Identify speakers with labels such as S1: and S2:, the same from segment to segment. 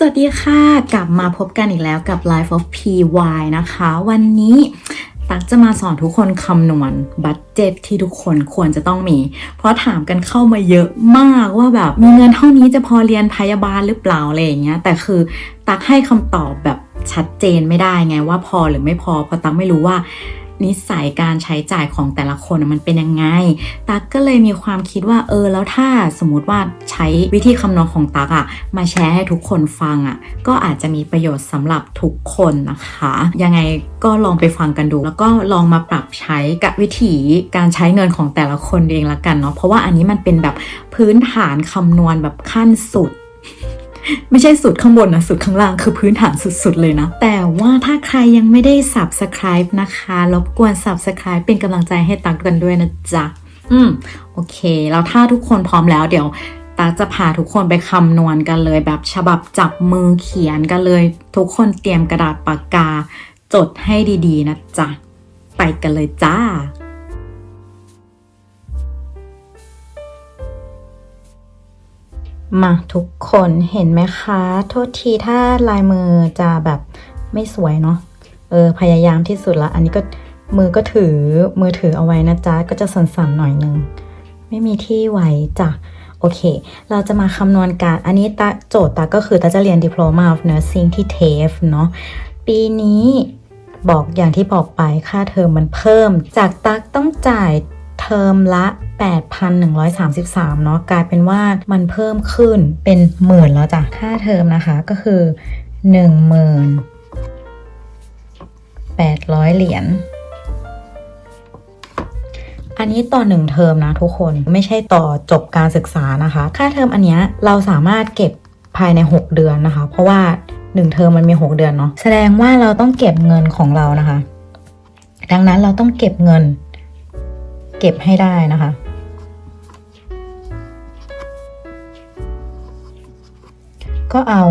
S1: สวัสดีค่ะ กลับมาพบกันอีกแล้วกับ Life of PY นะคะ วันนี้ตักจะมาสอนทุกคนคำนวณบัตเจ็ตที่ทุกคนควรจะต้องมี เพราะถามกันเข้ามาเยอะมากว่าแบบมีเงินเท่านี้จะพอเรียนพยาบาลหรือเปล่าอะไรอย่างเงี้ยแต่คือตักให้คำตอบแบบชัดเจนไม่ได้ไงว่าพอหรือไม่พอเพราะตักไม่รู้ว่า นิสัยการใช้จ่ายของแต่ละคนมันเป็นยังไง ตักก็เลยมีความคิดว่าเออแล้วถ้าสมมติว่าใช้วิธีคำนวณของตักอะมาแชร์ให้ทุกคนฟังอะก็อาจจะมีประโยชน์สำหรับทุกคนนะคะ ยังไงก็ลองไปฟังกันดู แล้วก็ลองมาปรับใช้กับวิธีการใช้เงินของแต่ละคนเองละกันเนาะเพราะว่าอันนี้มันเป็นแบบพื้นฐานคำนวณแบบขั้นสุด ไม่ใช่สุดข้างบนนะสุดข้างล่างคือพื้นฐานสุดๆเลยนะ แต่ว่าถ้าใครยังไม่ได้ subscribe นะคะรบกวน subscribe เป็นกำลังใจให้ตักกันด้วยนะจ๊ะ อืม โอเค แล้วถ้าทุกคนพร้อมแล้วเดี๋ยวตักจะพาทุกคนไปคำนวณกันเลย แบบฉบับจับมือเขียนกันเลย ทุกคนเตรียมกระดาษปากกา จดให้ดีๆ นะจ๊ะ ไปกันเลยจ้า มาทุกคนเห็นไหมคะ โทษทีถ้าลายมือจะแบบไม่สวยเนาะเออพยายามที่สุดละ อันนี้ก็มือก็ถือมือถือเอาไว้นะจ๊ะ ก็จะสั่นๆหน่อยนึง ไม่มีที่ไว้จ้ะโอเค เราจะมาคำนวณการ อันนี้ตาโจทย์ตาก็คือตาจะเรียน Diploma of Nursing ที่ TAFE เนาะ ปีนี้บอกอย่างที่บอกไปค่าเทอมมันเพิ่ม จากตักต้องจ่าย เทอมละ 8,133 เนาะกลายเป็นว่ามันเพิ่มขึ้นเป็นหมื่นแล้วจ้ะ ค่าเทอมนะคะก็คือ 1 800 เหรียญอันนี้ต่อหนึ่งเทอมนะทุกคนไม่ใช่ต่อจบการศึกษานะคะ ค่าเทอมอันเนี้ยเราสามารถเก็บภายใน 6 เดือนนะคะ เพราะว่า 1 เทอมมันมี 6 เดือนเนาะแสดงว่าเราต้องเก็บเงินของเรานะคะ ดังนั้นเราต้องเก็บเงิน เก็บให้ได้นะคะ ก็เอา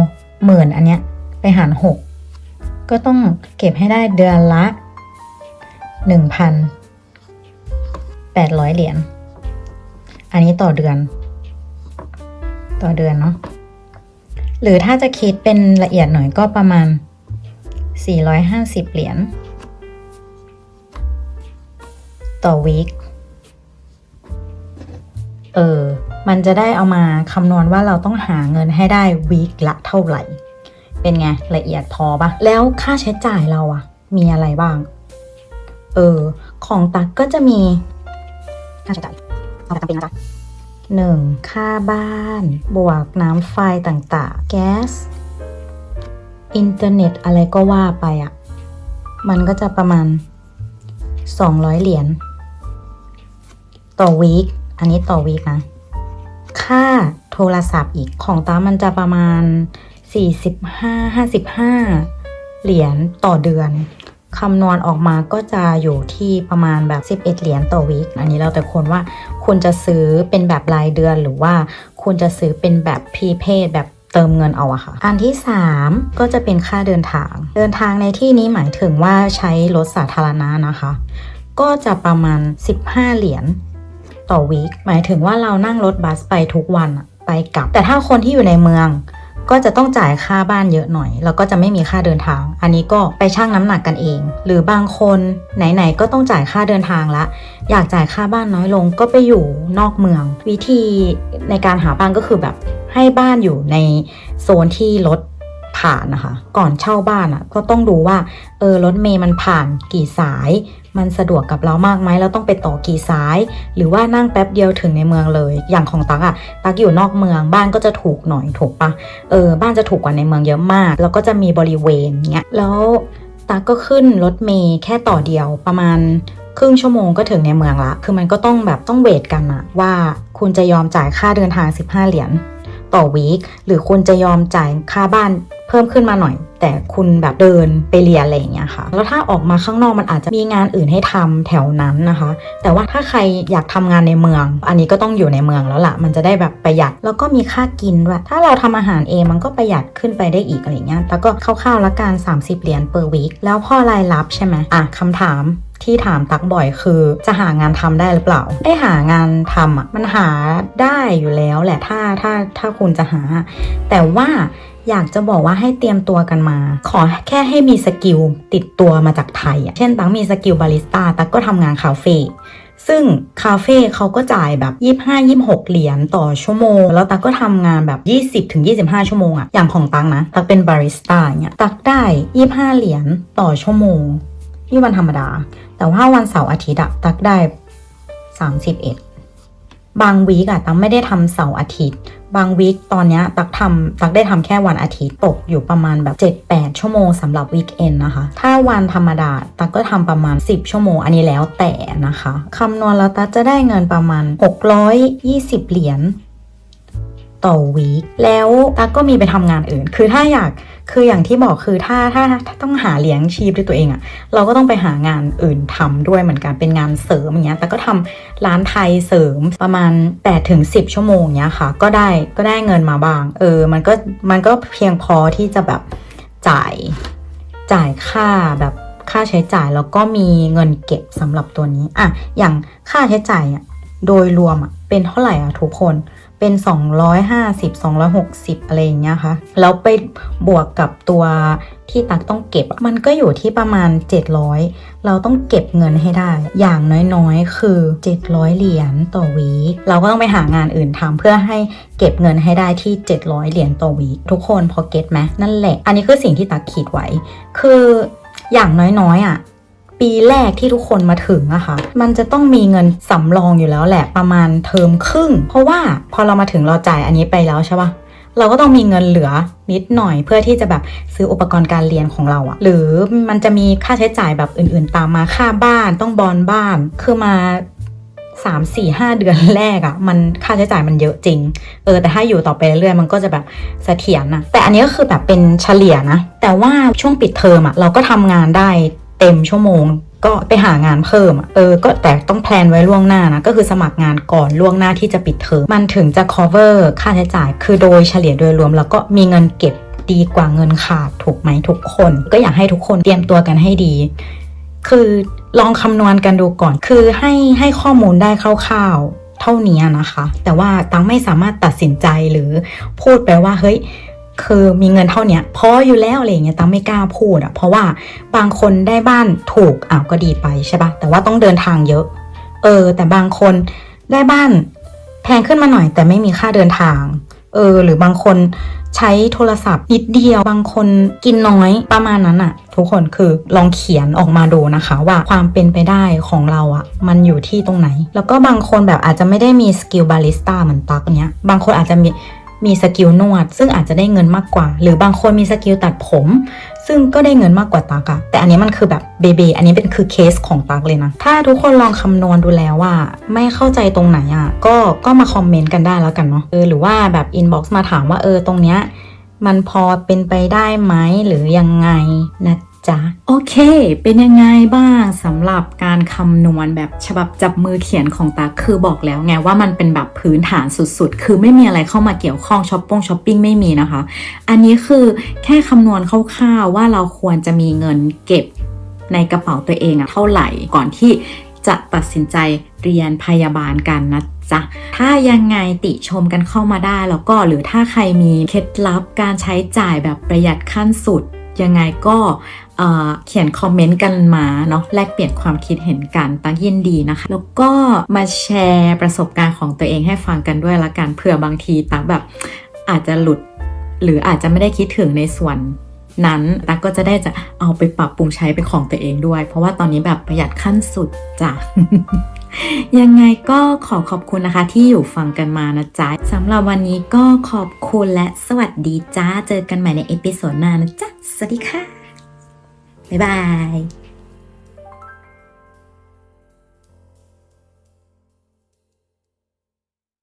S1: หมื่นอันเนี้ยไปหาร6ก็ต้องเก็บให้ได้เดือนละ1,000 800เหรียญ อันนี้ต่อเดือน ต่อเดือนเนาะ หรือถ้าจะคิดเป็นละเอียดหน่อยก็ประมาณ 450 เหรียญ ต่อวีค เออ มันจะได้เอามาคำนวณว่าเราต้องหาเงินให้ได้วีคละเท่าไหร่ เป็นไงละเอียดพอปะแล้วค่าใช้จ่ายเราอะมีอะไรบ้าง เออ ของตักก็จะมี ค่าใช้จ่ายเอาแบบจำเป็นนะจ๊ะหนึ่งค่าบ้าน บวกน้ำไฟต่างๆ แก๊ส อินเทอร์เน็ตอะไรก็ว่าไปอะ่ะมันก็จะประมาณ 200 เหรียญต่อวีค อันนี้ต่อวีคนะ ค่าโทรศัพท์อีกของตามันจะประมาณ 45-55 เหรียญต่อเดือนคำนวณออกมาก็จะอยู่ที่ประมาณแบบ 11 เหรียญต่อวีคอันนี้เราแต่คนว่าคุณจะซื้อเป็นแบบรายเดือนหรือว่าคุณจะซื้อเป็นแบบพรีเพดแบบเติมเงินเอาอะค่ะ อันที่ 3 ก็จะเป็นค่าเดินทาง เดินทางในที่นี้หมายถึงว่าใช้รถสาธารณะนะคะ ก็จะประมาณ 15 เหรียญ ต่อวีคหมายถึงว่าเรานั่งรถบัสไปทุกวันไปกลับ แต่ถ้าคนที่อยู่ในเมืองก็จะต้องจ่ายค่าบ้านเยอะหน่อย แล้วก็จะไม่มีค่าเดินทาง อันนี้ก็ไปชั่งน้ำหนักกันเอง หรือบางคนไหนๆก็ต้องจ่ายค่าเดินทางละ อยากจ่ายค่าบ้านน้อยลงก็ไปอยู่นอกเมือง วิธีในการหาบ้านก็คือแบบให้บ้านอยู่ในโซนที่รถ ผ่านนะคะ ก่อนเช่าบ้านอะ ก็ต้องดูว่า เออรถเมย์มันผ่านกี่สาย มันสะดวกกับเรามากไหมเราต้องไปต่อกี่สาย หรือว่านั่งแป๊บเดียวถึงในเมืองเลย อย่างของตักอะตักอยู่นอกเมืองบ้านก็จะถูกหน่อยถูกปะเออบ้านจะถูกกว่าในเมืองเยอะมาก แล้วก็จะมีบริเวณเงี้ยแล้วตักก็ขึ้นรถเมย์แค่ต่อเดียวประมาณครึ่งชั่วโมงก็ถึงในเมืองละ คือมันก็ต้องแบบต้องเวทกันอะว่าคุณจะยอมจ่ายค่าเดินทาง 15 เหรียญ ต่อวีคหรือคุณจะยอมจ่ายค่าบ้านเพิ่มขึ้นมาหน่อย แต่คุณแบบเดินไปเรียนอะไรอย่างเงี้ยค่ะ แล้วถ้าออกมาข้างนอกมันอาจจะมีงานอื่นให้ทำแถวนั้นนะคะ แต่ว่าถ้าใครอยากทำงานในเมือง อันนี้ก็ต้องอยู่ในเมืองแล้วล่ะ มันจะได้แบบประหยัดแล้วก็มีค่ากินด้วยถ้าเราทำอาหารเองมันก็ประหยัดขึ้นไปได้อีกอะไรเงี้ยแล้วก็คร่าวๆละกัน30 เหรียญ per week แล้วพ่อรายรับใช่ไหมอะคำถาม ที่ถามตักบ่อยคือจะหางานทำได้หรือเปล่าไอหางานทำอะมันหาได้อยู่แล้วแหละถ้าถ้าถ้าคุณจะหา แต่ว่าอยากจะบอกว่าให้เตรียมตัวกันมา ขอแค่ให้มีสกิลติดตัวมาจากไทยอะเช่นตักมีสกิลบาริสต้าตักก็ทำงานคาเฟ่ซึ่งคาเฟ่เขาก็จ่ายแบบ 25-26 เหรียญต่อชั่วโมง แล้วตักก็ทำงานแบบ 20-25 ชั่วโมงอะอย่างของตักนะ ตักเป็นบาริสต้าเนี่ยตักได้ 25 เหรียญต่อชั่วโมง นี่วันธรรมดา แต่ว่าวันเสาร์อาทิตย์อะตักได้31บางวีกอะตักไม่ได้ทำเสาร์อาทิตย์ บางวีคตอนเนี้ยตักทำตักได้ทำแค่วันอาทิตย์ตกอยู่ประมาณแบบ 7-8 ชั่วโมงสำหรับวีคเอนนะคะ ถ้าวันธรรมดาตักก็ทำประมาณ 10 ชั่วโมงอันนี้แล้วแต่นะคะคำนวณแล้วตักจะได้เงินประมาณ 620 เหรียญ ต่อวีคแล้วตักก็มีไปทำงานอื่น คือถ้าอยากคืออย่างที่บอกคือถ้าถ้าถ้าต้องหาเลี้ยงชีพด้วยตัวเองอะเราก็ต้องไปหางานอื่นทำด้วยเหมือนกันเป็นงานเสริมอย่างเงี้ย แต่ก็ทำร้านไทยเสริมประมาณ8ถึง10ชั่วโมงเนี้ยค่ะ ก็ได้ก็ได้เงินมาบาง เออ มันก็มันก็เพียงพอที่จะแบบจ่ายจ่ายค่าแบบค่าใช้จ่ายแล้วก็มีเงินเก็บสำหรับตัวนี้อะอย่างค่าใช้จ่ายอะโดยรวมอะเป็นเท่าไหร่อะทุกคน เป็น 250 260 อะไรอย่างเงี้ยค่ะ แล้วไปบวกกับตัวที่ตักต้องเก็บ มันก็อยู่ที่ประมาณ 700 เราต้องเก็บเงินให้ได้ อย่างน้อยๆ คือ 700 เหรียญต่อวีคเราก็ต้องไปหางานอื่นทำเพื่อให้เก็บเงินให้ได้ที่ 700 เหรียญต่อวีคทุกคนพอเก็ตไหมนั่นแหละ อันนี้คือสิ่งที่ตักคิดไว้ คืออย่างน้อยๆอะ ปีแรกที่ทุกคนมาถึงอะค่ะ มันจะต้องมีเงินสำรองอยู่แล้วแหละประมาณเทอมครึ่ง เพราะว่าพอเรามาถึงเราจ่ายอันนี้ไปแล้วใช่ปะเราก็ต้องมีเงินเหลือนิดหน่อยเพื่อที่จะแบบซื้ออุปกรณ์การเรียนของเราอะหรือมันจะมีค่าใช้จ่ายแบบอื่นๆ ตามมาค่าบ้านต้องบอนบ้านคือมา3 4 5เดือนแรกอะมันค่าใช้จ่ายมันเยอะจริง เออแต่ถ้าอยู่ต่อไปเรื่อยๆมันก็จะแบบเสถียรนะแต่อันนี้ก็คือแบบเป็นเฉลี่ยนะ แต่ว่าช่วงปิดเทอมอะเราก็ทำงานได้ เต็มชั่วโมง ก็ไปหางานเพิ่มเออ ก็แต่ต้องแพลนไว้ล่วงหน้านะ ก็คือสมัครงานก่อนล่วงหน้าที่จะปิดเทอมมันถึงจะ cover ค่าใช้จ่าย คือโดยเฉลี่ยโดยรวม แล้วก็มีเงินเก็บดีกว่าเงินขาดถูกไหมทุกคน ก็อยากให้ทุกคนเตรียมตัวกันให้ดี คือลองคำนวณกันดูก่อน คือให้ให้ข้อมูลได้คร่าวๆเท่านี้นะคะ แต่ว่าตังไม่สามารถตัดสินใจหรือพูดไปว่าเฮ้ย คือมีเงินเท่านี้พออยู่แล้วอะไรอย่างเงี้ยตังไม่กล้าพูดอะเพราะว่าบางคนได้บ้านถูกอ้าวก็ดีไปใช่ปะแต่ว่าต้องเดินทางเยอะ เออ แต่บางคนได้บ้านแพงขึ้นมาหน่อย แต่ไม่มีค่าเดินทาง เออ หรือบางคนใช้โทรศัพท์นิดเดียวบางคนกินน้อยประมาณนั้นอะทุกคนคือลองเขียนออกมาดูนะคะ ว่าความเป็นไปได้ของเราอะมันอยู่ที่ตรงไหน แล้วก็บางคนแบบอาจจะไม่ได้มีสกิลบาริสต้าเหมือนตักเนี้ย บางคนอาจจะมี มีสกิลนวด ซึ่งอาจจะได้เงินมากกว่า หรือบางคนมีสกิลตัดผม ซึ่งก็ได้เงินมากกว่าตักอะแต่อันนี้มันคือแบบเบเบอันนี้เป็นคือเคสของตักเลยนะ ถ้าทุกคนลองคำนวณดูแล้วว่า ไม่เข้าใจตรงไหนอะก็ก็มาคอมเมนต์กันได้แล้วกันเนาะเออหรือว่าแบบอินบ็อกซ์มาถามว่าเออตรงเนี้ยมันพอเป็นไปได้ไหมหรือยังไงนะ จ๊ะ โอเค เป็นยังไงบ้างสำหรับการคำนวณแบบฉบับจับมือเขียนของตาคือบอกแล้วไงว่ามันเป็นแบบพื้นฐานสุดๆ คือไม่มีอะไรเข้ามาเกี่ยวข้องช้อปปงช้อปปิ้งไม่มีนะคะ อันนี้คือแค่คำนวณคร่าวๆว่าเราควรจะมีเงินเก็บในกระเป๋าตัวเองอะเท่าไหร่ก่อนที่จะตัดสินใจเรียนพยาบาลกันนะจ๊ะ ถ้ายังไงติชมกันเข้ามาได้แล้วก็หรือถ้าใครมีเคล็ดลับการใช้จ่ายแบบประหยัดขั้นสุด ยังไงก็ เขียนคอมเมนต์กันมาเนาะแลกเปลี่ยนความคิดเห็นกันตั้งยินดีนะคะ แล้วก็มาแชร์ประสบการณ์ของตัวเองให้ฟังกันด้วยละกันเผื่อบางทีตักแบบอาจจะหลุด หรืออาจจะไม่ได้คิดถึงในส่วนนั้นตักก็จะได้จะเอาไปปรับปรุงใช้เป็นของตัวเองด้วย เพราะว่าตอนนี้แบบประหยัดขั้นสุดจ้ะยังไงก็ขอขอบคุณนะคะที่อยู่ฟังกันมานะจ๊ะสำหรับวันนี้ก็ขอบคุณและสวัสดีจ้า เจอกันใหม่ในเอพิโซดหน้านะจ๊ะ สวัสดีค่ะ บ๊ายบาย